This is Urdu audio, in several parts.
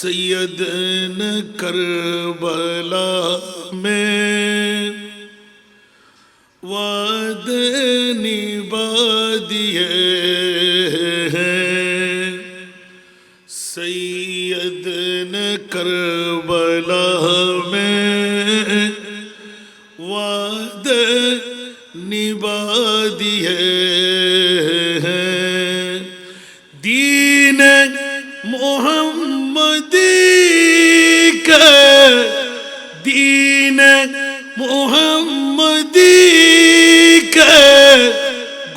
سید کربلا میں وعد نبا دیے سید کربلا میں وعد نبا دیے دین محمدی کا دین محمدی کا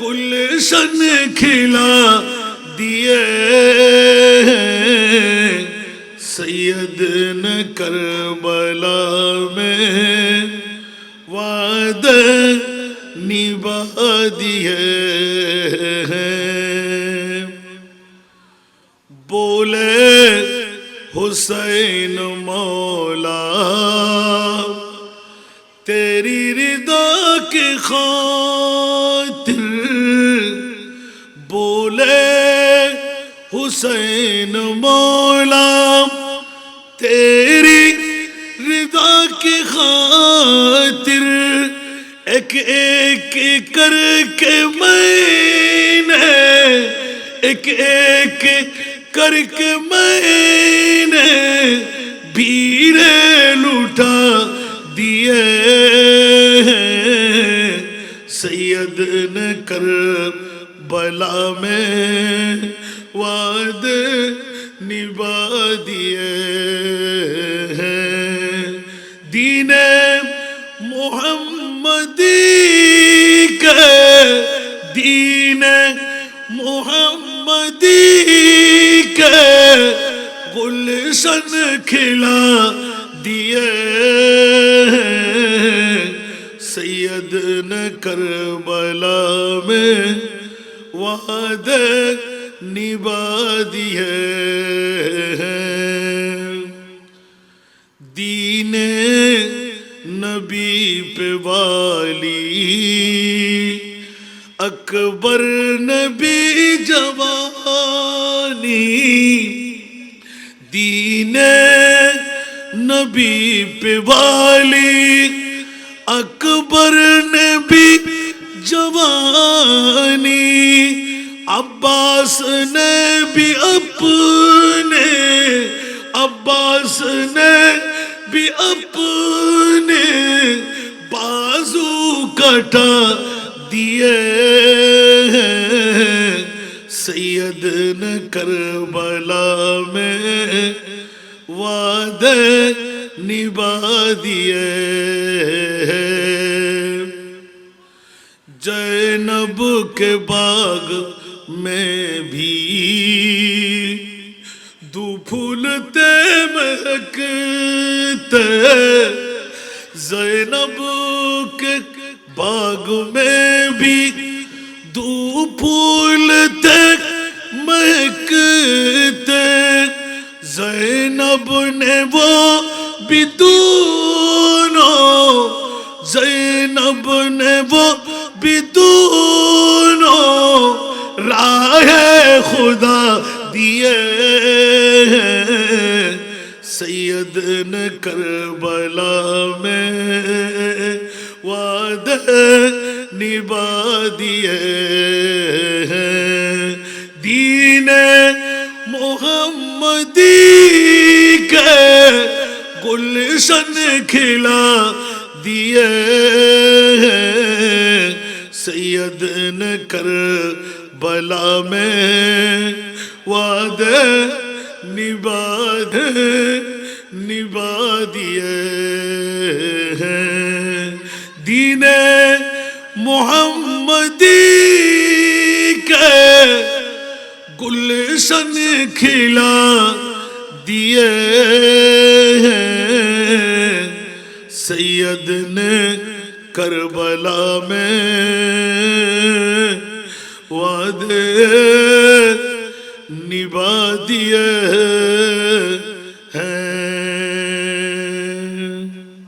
گلشن کھلا دیے سید نے کربلا میں وعد نبا دیے بولے حسین مولا تیری ردا کی خاطر بولے حسین مولا تیری ردا کی خاطر ایک ایک کر کے میں نے ایک ایک کر کے میں نے بیرے لوٹا دیے ہیں سید نے کر بلا میں وعد نبا دیے ہیں دین محمدی کے گلشن کھلا دیے سید نے کربلا میں وعد نبا دیے ہیں دین نبی پہ والی اکبر نبی جوانی، دین نبی پہ والی، اکبر نبی جوانی۔ عباس نے بھی اپنے، عباس نے بھی اپنے، بازو کٹا دیے سید نے کربلا میں وعد نبا دیے۔ جینب کے باغ میں بھی دو پھولتے مہکتے زینب کے باغ میں بھی دو پھولتے مہکتے زینب نے وہ بھی دونوں زینب نے وہ بھی دونوں راہ خدا دیے سید نے کربلا میں وعد نبا دیے ہیں۔ دین محمدی کے گلشن کھلا دیے ہیں۔ سید نے کر بلا میں وعد نبا نبا دیے ہیں۔ دین محمدی کے گلشن کھلا دیے ہیں۔ سید نے کربلا میں وعدے نبا دیے